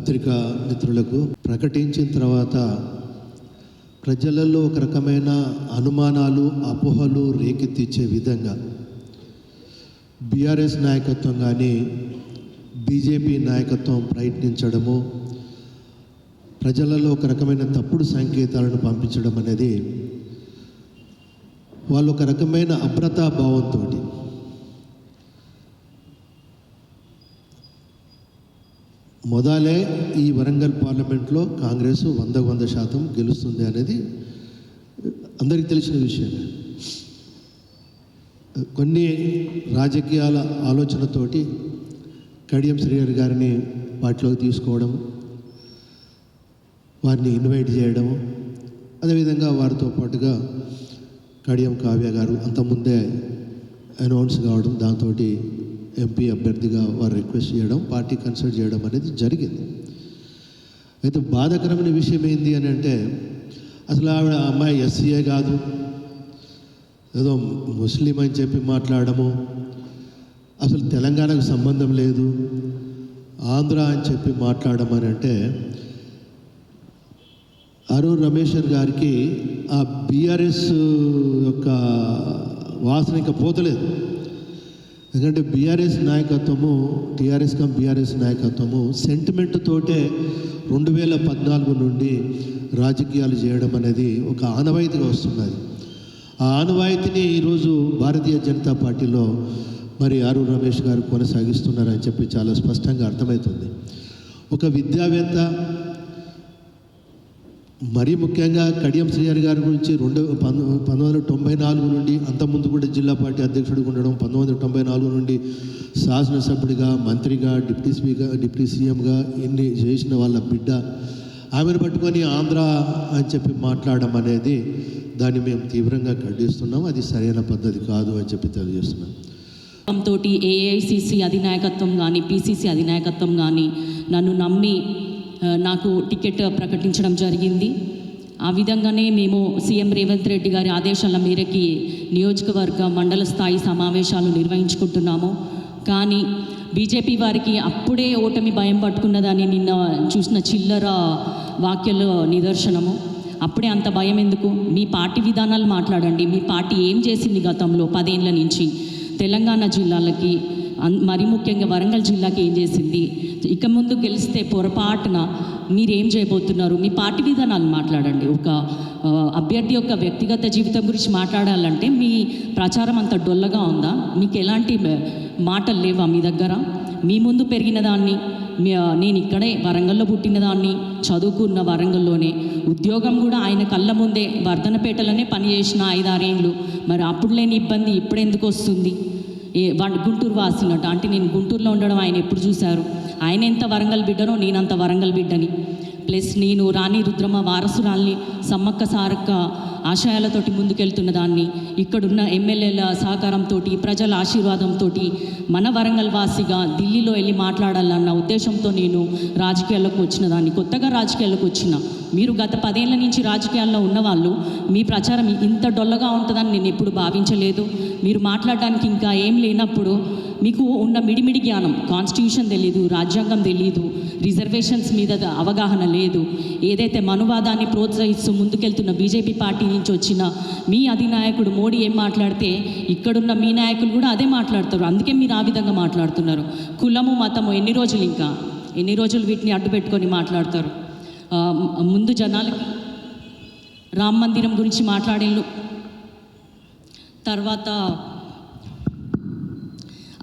పత్రికా మిత్రులకు ప్రకటించిన తర్వాత ప్రజలలో ఒక రకమైన అనుమానాలు అపోహలు రేకెత్తించే విధంగా బీఆర్ఎస్ నాయకత్వం కానీ బీజేపీ నాయకత్వం ప్రయత్నించడము ప్రజలలో ఒక రకమైన తప్పుడు సంకేతాలను పంపించడం అనేది వాళ్ళు ఒక రకమైన అభ్రతా భావంతో ఈ వరంగల్ పార్లమెంట్లో కాంగ్రెస్ వంద వంద శాతం గెలుస్తుంది అనేది అందరికీ తెలిసిన విషయమే కొన్ని రాజకీయాల ఆలోచనతోటి కడియం శ్రీహరి గారిని పార్టీలోకి తీసుకోవడం వారిని ఇన్వైట్ చేయడం అదేవిధంగా వారితో పాటుగా కడియం కావ్య గారు అంతకుముందే అనౌన్స్ కావడం దాంతో ఎంపీ అభ్యర్థిగా వారు రిక్వెస్ట్ చేయడం పార్టీ కన్సల్ట్ చేయడం అనేది జరిగింది. అయితే బాధాకరమైన విషయం ఏంది అని అంటే అసలు ఆవిడ అమ్మాయి ఎస్సీఏ కాదు. ఏదో ముస్లిం అని చెప్పి మాట్లాడము. అసలు తెలంగాణకు సంబంధం లేదు. ఆంధ్ర అని చెప్పి మాట్లాడడం అని అంటే అరుణ్ రమేశ్వర్ గారికి ఆ బీఆర్ఎస్ యొక్క వాసన ఇంకా పోతలేదు. ఎందుకంటే బీఆర్ఎస్ నాయకత్వము టీఆర్ఎస్ కమ్ బీఆర్ఎస్ నాయకత్వము సెంటిమెంట్ తోటే రెండు వేల పద్నాలుగు నుండి రాజకీయాలు చేయడం అనేది ఒక ఆనవాయితీగా వస్తున్నది. ఆ ఆనవాయితీని ఈరోజు భారతీయ జనతా పార్టీలో మరి ఆరు రమేష్ గారు కొనసాగిస్తున్నారని చెప్పి చాలా స్పష్టంగా అర్థమవుతుంది. ఒక విద్యావేత్త మరీ ముఖ్యంగా కడియం శ్రీహరి గారి గురించి రెండు పంతొమ్మిది వందల తొంభై నాలుగు నుండి అంతకుముందు కూడా జిల్లా పార్టీ అధ్యక్షుడిగా ఉండడం పంతొమ్మిది వందల తొంభై నాలుగు నుండి శాసనసభ్యుడిగా మంత్రిగా డిప్యూటీ స్పీకర్ డిప్యూటీ సీఎంగా ఇన్ని చేసిన వాళ్ళ బిడ్డ ఆమెను పట్టుకొని ఆంధ్ర అని చెప్పి మాట్లాడడం అనేది దాన్ని మేము తీవ్రంగా ఖండిస్తున్నాం. అది సరైన పద్ధతి కాదు అని చెప్పి తెలియజేస్తున్నాం. తోటి ఏఐసిసి అధినాయకత్వం కానీ పిసిసి అధినాయకత్వం కానీ నన్ను నమ్మి నాకు టికెట్ ప్రకటించడం జరిగింది. ఆ విధంగానే మేము సీఎం రేవంత్ రెడ్డి గారి ఆదేశాల మేరకి నియోజకవర్గ మండల స్థాయి సమావేశాలు నిర్వహించుకుంటున్నాము. కానీ బీజేపీ వారికి అప్పుడే ఓటమి భయం పట్టుకున్నదని నిన్న చూసిన చిల్లర వాక్యాల నిదర్శనము. అప్పుడే అంత భయం ఎందుకు? మీ పార్టీ విధానాలు మాట్లాడండి. మీ పార్టీ ఏం చేసింది గతంలో పదేళ్ళ నుంచి? తెలంగాణ జిల్లాలకి మరి ముఖ్యంగా వరంగల్ జిల్లాకి ఏం చేసింది? ఇక ముందు గెలిస్తే పొరపాటున మీరేం చేయబోతున్నారు? మీ పార్టీ విధానాలు మాట్లాడండి. ఒక అభ్యర్థి యొక్క వ్యక్తిగత జీవితం గురించి మాట్లాడాలంటే మీ ప్రచారం అంత డొల్లగా ఉందా? మీకు ఎలాంటి మాటలు లేవా మీ దగ్గర? మీ ముందు పెరిగిన దాన్ని నేను ఇక్కడే వరంగల్లో పుట్టిన దాన్ని చదువుకున్న వరంగల్లోనే ఉద్యోగం కూడా ఆయన కళ్ళ ముందే వర్ధనపేటలోనే పనిచేసిన ఐదారేండ్లు. మరి అప్పుడు లేని ఇబ్బంది ఇప్పుడు ఎందుకు వస్తుంది? గుంటూరు వాసినట్టు. అంటే నేను గుంటూరులో ఉండడం ఆయన ఎప్పుడు చూశారు? ఆయన ఎంత వరంగల్ బిడ్డనో నేనంత వరంగల్ బిడ్డని. ప్లస్ నేను రాణి రుద్రమ వారసురాల్ని సమ్మక్క సారక్క ఆశయాలతోటి ముందుకెళ్తున్న దాన్ని ఇక్కడున్న ఎమ్మెల్యేల సహకారంతో ప్రజల ఆశీర్వాదంతో మన వరంగల్ వాసిగా ఢిల్లీలో వెళ్ళి మాట్లాడాలన్న ఉద్దేశంతో నేను రాజకీయాల్లోకి వచ్చిన దాన్ని. కొత్తగా రాజకీయాల్లోకి వచ్చిన మీరు గత పదేళ్ళ నుంచి రాజకీయాల్లో ఉన్నవాళ్ళు మీ ప్రచారం ఇంత డొల్లగా ఉంటుందని నేను ఎప్పుడు భావించలేదు. మీరు మాట్లాడడానికి ఇంకా ఏం లేనప్పుడు మీకు ఉన్న మిడిమిడి జ్ఞానం కాన్స్టిట్యూషన్ తెలియదు రాజ్యాంగం తెలీదు రిజర్వేషన్స్ మీద అవగాహన లేదు. ఏదైతే మనువాదాన్ని ప్రోత్సహిస్తూ ముందుకెళ్తున్న బీజేపీ పార్టీ నుంచి వచ్చిన మీ అధినాయకుడు మోడీ ఏం మాట్లాడితే ఇక్కడున్న మీ నాయకులు కూడా అదే మాట్లాడతారు. అందుకే మీరు ఆ విధంగా మాట్లాడుతున్నారు. కులము మతము ఎన్ని రోజులు ఇంకా? ఎన్ని రోజులు వీటిని అడ్డు పెట్టుకొని మాట్లాడతారు? ముందు జనాలకి రామ మందిరం గురించి మాట్లాడేళ్ళు. తర్వాత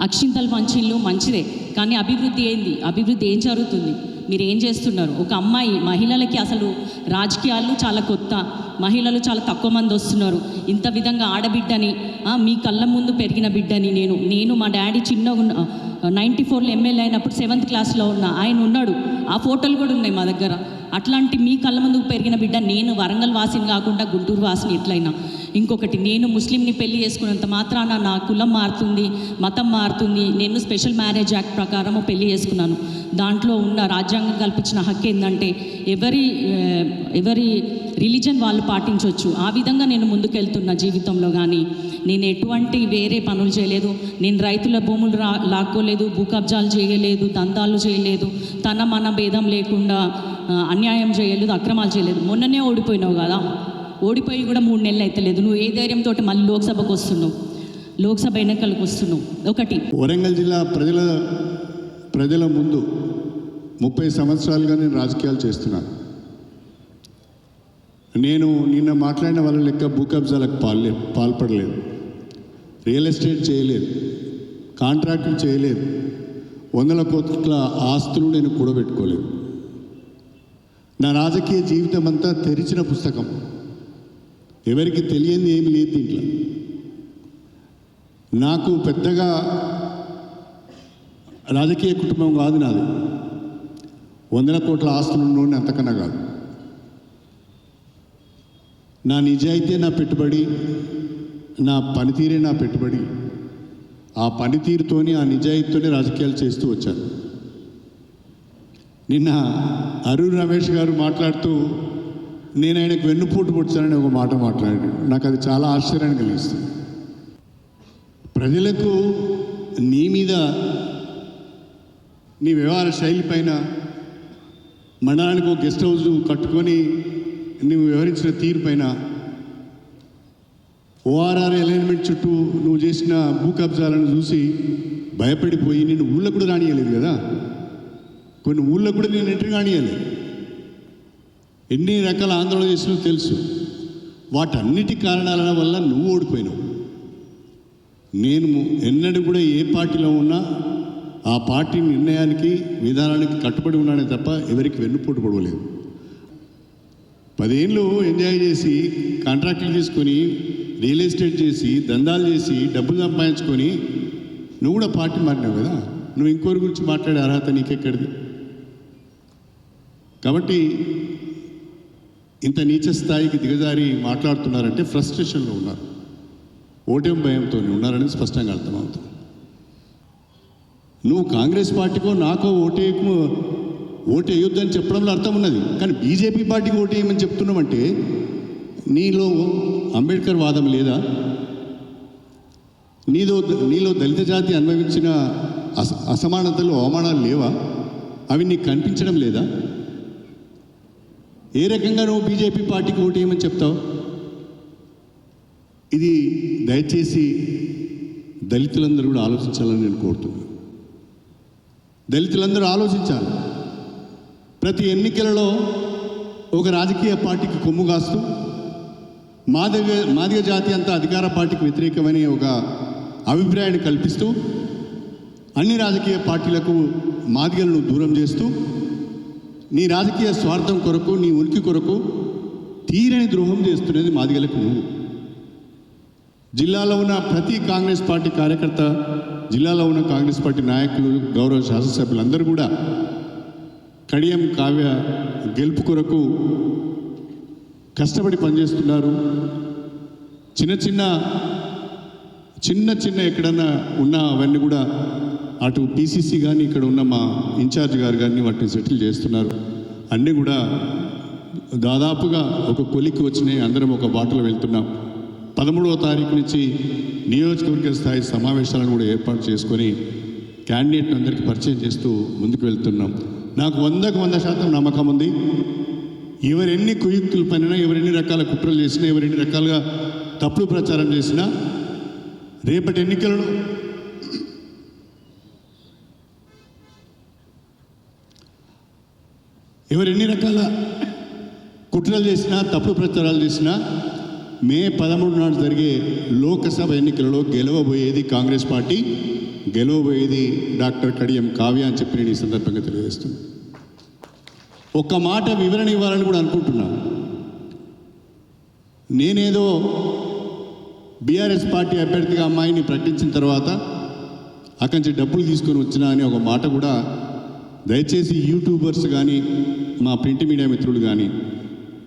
అక్షింతలు పంచిళ్ళు మంచిదే. కానీ అభివృద్ధి ఏంది? అభివృద్ధి ఏం జరుగుతుంది? మీరు ఏం చేస్తున్నారు? ఒక అమ్మాయి మహిళలకి అసలు రాజకీయాలు చాలా కొత్త. మహిళలు చాలా తక్కువ మంది వస్తున్నారు. ఇంత విధంగా ఆడబిడ్డని మీ కళ్ళ ముందు పెరిగిన బిడ్డని నేను నేను మా డాడీ చిన్నగా ఉన్న నైంటీ ఫోర్లో ఎమ్మెల్యే అయినప్పుడు సెవెంత్ క్లాస్లో ఉన్న ఆయన ఉన్నాడు. ఆ ఫోటోలు కూడా ఉన్నాయి మా దగ్గర. అట్లాంటి మీ కళ్ళ ముందుకు పెరిగిన బిడ్డ నేను వరంగల్ వాసిని కాకుండా గుంటూరు వాసిని ఎట్లయినా. ఇంకొకటి నేను ముస్లింని పెళ్ళి చేసుకున్నంత మాత్రాన నా కులం మారుతుంది మతం మారుతుంది. నేను స్పెషల్ మ్యారేజ్ యాక్ట్ ప్రకారము పెళ్ళి చేసుకున్నాను. దాంట్లో ఉన్న రాజ్యాంగం కల్పించిన హక్కు ఏంటంటే ఎవరి ఎవరి రిలీజన్ వాళ్ళు పాటించవచ్చు ఆ విధంగా నేను ముందుకెళ్తున్న జీవితంలో కానీ నేను ఎటువంటి వేరే పనులు చేయలేదు. నేను రైతుల భూములు రా లాక్కోలేదు భూ కబ్జాలు చేయలేదు దందాలు చేయలేదు. తన మన భేదం లేకుండా అన్యాయం చేయలేదు అక్రమాలు చేయలేదు. మొన్ననే ఓడిపోయినావు కదా. ఓడిపోయి కూడా మూడు నెలలు అయితలేదు. నువ్వు ఏ ధైర్యంతో మళ్ళీ లోక్సభకు వస్తున్నావు? లోక్సభ ఎన్నికలకు వస్తున్నావు? ఒకటి. వరంగల్ జిల్లా ప్రజల ప్రజల ముందు ముప్పై సంవత్సరాలుగా నేను రాజకీయాలు చేస్తున్నాను నేను నిన్న మాట్లాడిన వాళ్ళ లెక్క భూ కబ్జాలకు పాల్లే పాల్పడలేదు. రియల్ ఎస్టేట్ చేయలేదు. కాంట్రాక్టులు చేయలేదు. వందల కోట్ల ఆస్తులు నేను కూడబెట్టుకోలేదు. నా రాజకీయ జీవితం అంతా తెరిచిన పుస్తకం. ఎవరికి తెలియంది ఏమి లేదు దీంట్లో. నాకు పెద్దగా రాజకీయ కుటుంబం కాదు నాది. వందల కోట్ల ఆస్తులు ఉన్నోడిని అంతకన్నా కాదు. నా నిజాయితీ నా పెట్టుబడి నా పనితీరే నా పెట్టుబడి. ఆ పనితీరుతోని ఆ నిజాయితీతోనే రాజకీయాలు చేస్తూ వచ్చాను. నిన్న అరుణ్ రమేష్ గారు మాట్లాడుతూ నేను ఆయనకు వెన్నుపోటు పుట్టానని ఒక మాట మాట్లాడాడు. నాకు అది చాలా ఆశ్చర్యాన్ని కలిగిస్తుంది. ప్రజలకు నీ మీద నీ వ్యవహార శైలి పైన మండలానికి ఒక గెస్ట్ హౌస్ కట్టుకొని నువ్వు వ్యవహరించిన తీరు పైన ఓఆర్ఆర్ అలైన్మెంట్ చుట్టూ నువ్వు చేసిన భూ కబ్జాలను చూసి భయపడిపోయి నేను ఊళ్ళో కూడా రానియలేదు కదా? కొన్ని ఊళ్ళో కూడా నేను ఎంట్రీ కానియాలి. ఎన్ని రకాల ఆందోళన చేసినో తెలుసు. వాటన్నిటి కారణాల వల్ల నువ్వు ఓడిపోయినావు. నేను ఎన్నడూ కూడా ఏ పార్టీలో ఉన్నా ఆ పార్టీ నిర్ణయానికి విధానానికి కట్టుబడి ఉన్నానే తప్ప ఎవరికి వెన్నుపోటు పడవలేదు. పదేళ్ళు ఎంజాయ్ చేసి కాంట్రాక్టులు తీసుకొని రియల్ ఎస్టేట్ చేసి దందాలు చేసి డబ్బులు సంపాదించుకొని నువ్వు కూడా పార్టీ మారినావు కదా. నువ్వు ఇంకోరి గురించి మాట్లాడే అర్హత నీకెక్కడిది? కాబట్టి ఇంత నీచ స్థాయికి దిగజారి మాట్లాడుతున్నారంటే ఫ్రస్ట్రేషన్లో ఉన్నారు. ఓటమి భయంతో ఉన్నారని స్పష్టంగా అర్థమవుతుంది. నువ్వు కాంగ్రెస్ పార్టీకో నాకో ఓటేయకు ఓటు వేయొద్దని చెప్పడంలో అర్థం ఉన్నది కానీ బీజేపీ పార్టీకి ఓటు వేయమని చెప్తున్నామంటే నీలో అంబేద్కర్ వాదం లేదా? నీలో నీలో దళిత జాతి అనుభవించిన అస అసమానతలు అవమానాలు లేవా? అవి నీకు కనిపించడం లేదా? ఏ రకంగా నువ్వు బీజేపీ పార్టీకి ఓటు వేయమని చెప్తావు? ఇది దయచేసి దళితులందరూ కూడా ఆలోచించాలని నేను కోరుతున్నాను. దళితులందరూ ఆలోచించాలి. ప్రతి ఎన్నికలలో ఒక రాజకీయ పార్టీకి కొమ్ము కాస్తూ మాదిగ మాదిగ జాతి అంతా అధికార పార్టీకి వ్యతిరేకమని ఒక అభిప్రాయాన్ని కల్పిస్తూ అన్ని రాజకీయ పార్టీలకు మాదిగలను దూరం చేస్తూ నీ రాజకీయ స్వార్థం కొరకు నీ ఉనికి కొరకు తీరని ద్రోహం చేస్తున్నది మాదిగలకు నువ్వు. జిల్లాలో ఉన్న ప్రతి కాంగ్రెస్ పార్టీ కార్యకర్త జిల్లాలో ఉన్న కాంగ్రెస్ పార్టీ నాయకులు గౌరవ శాసనసభ్యులందరూ కూడా కడియం కావ్య గెలుపు కొరకు కష్టపడి పనిచేస్తున్నారు. చిన్న చిన్న చిన్న చిన్న ఎక్కడన్నా ఉన్న అవన్నీ కూడా అటు పీసీసీ కానీ ఇక్కడ ఉన్న మా ఇన్ఛార్జ్ గారు కానీ వాటిని సెటిల్ చేస్తున్నారు. అన్నీ కూడా దాదాపుగా ఒక కొలికి వచ్చినాయి. అందరం ఒక బాటలో వెళ్తున్నాం. పదమూడవ తారీఖు నుంచి నియోజకవర్గ స్థాయి సమావేశాలను కూడా ఏర్పాటు చేసుకొని క్యాండిడేట్ అందరికీ పరిచయం చేస్తూ ముందుకు వెళ్తున్నాం. నాకు వందకు వంద శాతం నమ్మకం ఉంది. ఎవరెన్ని కుయుక్తులు పనినా ఎవరెన్ని రకాల కుట్రలు చేసినా ఎవరెన్ని రకాలుగా తప్పుడు ప్రచారం చేసినా రేపటి ఎన్నికలలో ఎవరెన్ని రకాల కుట్రలు చేసినా తప్పుడు ప్రచారాలు చేసినా మే పదమూడు నాడు జరిగే లోకసభ ఎన్నికలలో గెలవబోయేది కాంగ్రెస్ పార్టీ గెలవబోయేది డాక్టర్ కడియం కావ్య అని చెప్పి నేను ఈ సందర్భంగా తెలియజేస్తున్నాను. ఒక్క మాట వివరణ ఇవ్వాలని కూడా అనుకుంటున్నాను నేనేదో బీఆర్ఎస్ పార్టీ అభ్యర్థిగా అమ్మాయిని ప్రకటించిన తర్వాత అక్కడి నుంచి డబ్బులు తీసుకొని వచ్చినా అని ఒక మాట కూడా దయచేసి యూట్యూబర్స్ కానీ మా ప్రింట్ మీడియా మిత్రులు కానీ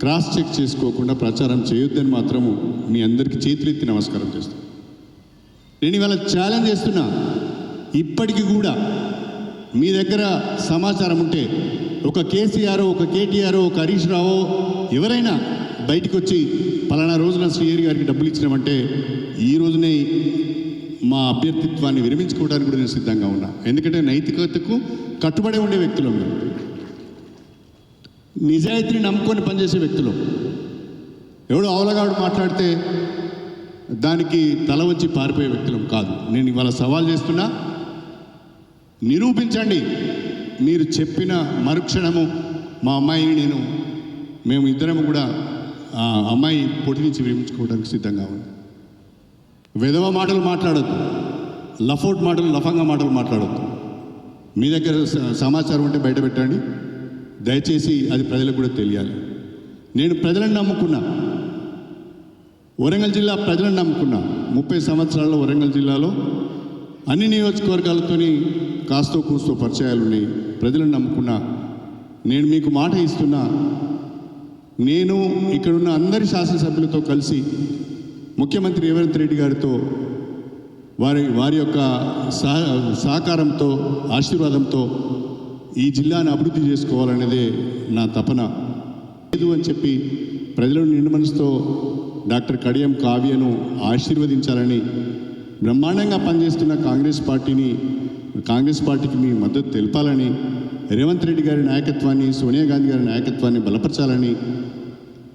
క్రాస్ చెక్ చేసుకోకుండా ప్రచారం చేయొద్దని మాత్రము మీ అందరికీ చేతులెత్తి నమస్కారం చేస్తాను నేను ఇవాళ ఛాలెంజ్ చేస్తున్నా. ఇప్పటికీ కూడా మీ దగ్గర సమాచారం ఉంటే ఒక కేసీఆర్ ఒక కేటీఆర్ ఒక హరీష్ రావు ఎవరైనా బయటకు వచ్చి పలానా రోజున శ్రీహరి గారికి డబ్బులు ఇచ్చినామంటే ఈ రోజునే మా అభ్యర్థిత్వాన్ని విరమించుకోవడానికి కూడా నేను సిద్ధంగా ఉన్నా. ఎందుకంటే నైతికతకు కట్టుబడి ఉండే వ్యక్తులు మేము. నిజాయితీని నమ్ముకొని పనిచేసే వ్యక్తులు. ఎవడో అవలగాడు మాట్లాడితే దానికి తల వంచి పారిపోయే వ్యక్తులం కాదు. నేను ఇవాళ సవాల్ చేస్తున్నా నిరూపించండి. మీరు చెప్పిన మరుక్షణము మా అమ్మాయిని నేను మేము ఇద్దరము కూడా ఆ అమ్మాయి పొడి నుంచి విరమించుకోవడానికి సిద్ధంగా ఉంది విధవ మాటలు మాట్లాడొద్దు. లఫోట్ మాటలు లఫంగా మాటలు మాట్లాడొద్దు. మీ దగ్గర స- సమాచారం ఉంటే బయట పెట్టండి. దయచేసి అది ప్రజలకు కూడా తెలియాలి. నేను ప్రజలను నమ్ముకున్నా. వరంగల్ జిల్లా ప్రజలను నమ్ముకున్నా. ముప్పై సంవత్సరాల్లో వరంగల్ జిల్లాలో అన్ని నియోజకవర్గాలతోని కాస్తో కూస్తో పరిచయాలు ఉన్నాయి. ప్రజలను నమ్ముకున్నా. నేను మీకు మాట ఇస్తున్నా. నేను ఇక్కడున్న అందరి శాసనసభ్యులతో కలిసి ముఖ్యమంత్రి రేవంత్ రెడ్డి గారితో వారి వారి యొక్క సహ సహకారంతో ఆశీర్వాదంతో ఈ జిల్లాను అభివృద్ధి చేసుకోవాలనేదే నా తపన. లేదు అని చెప్పి ప్రజలను నిండు మనసుతో డాక్టర్ కడియం కావ్యను ఆశీర్వదించాలని బ్రహ్మాండంగా పనిచేస్తున్న కాంగ్రెస్ పార్టీని కాంగ్రెస్ పార్టీకి మీ మద్దతు తెలపాలని రేవంత్ రెడ్డి గారి నాయకత్వాన్ని సోనియా గాంధీ గారి నాయకత్వాన్ని బలపరచాలని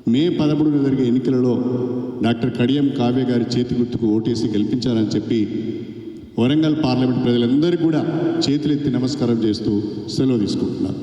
మే పదమూడున జరిగే ఎన్నికలలో డాక్టర్ కడియం కావ్య గారి చేతి గుర్తుకు ఓటేసి గెలిపించాలని చెప్పి వరంగల్ పార్లమెంట్ ప్రజలందరికీ కూడా చేతులెత్తి నమస్కారం చేస్తూ సెలవు తీసుకుంటున్నారు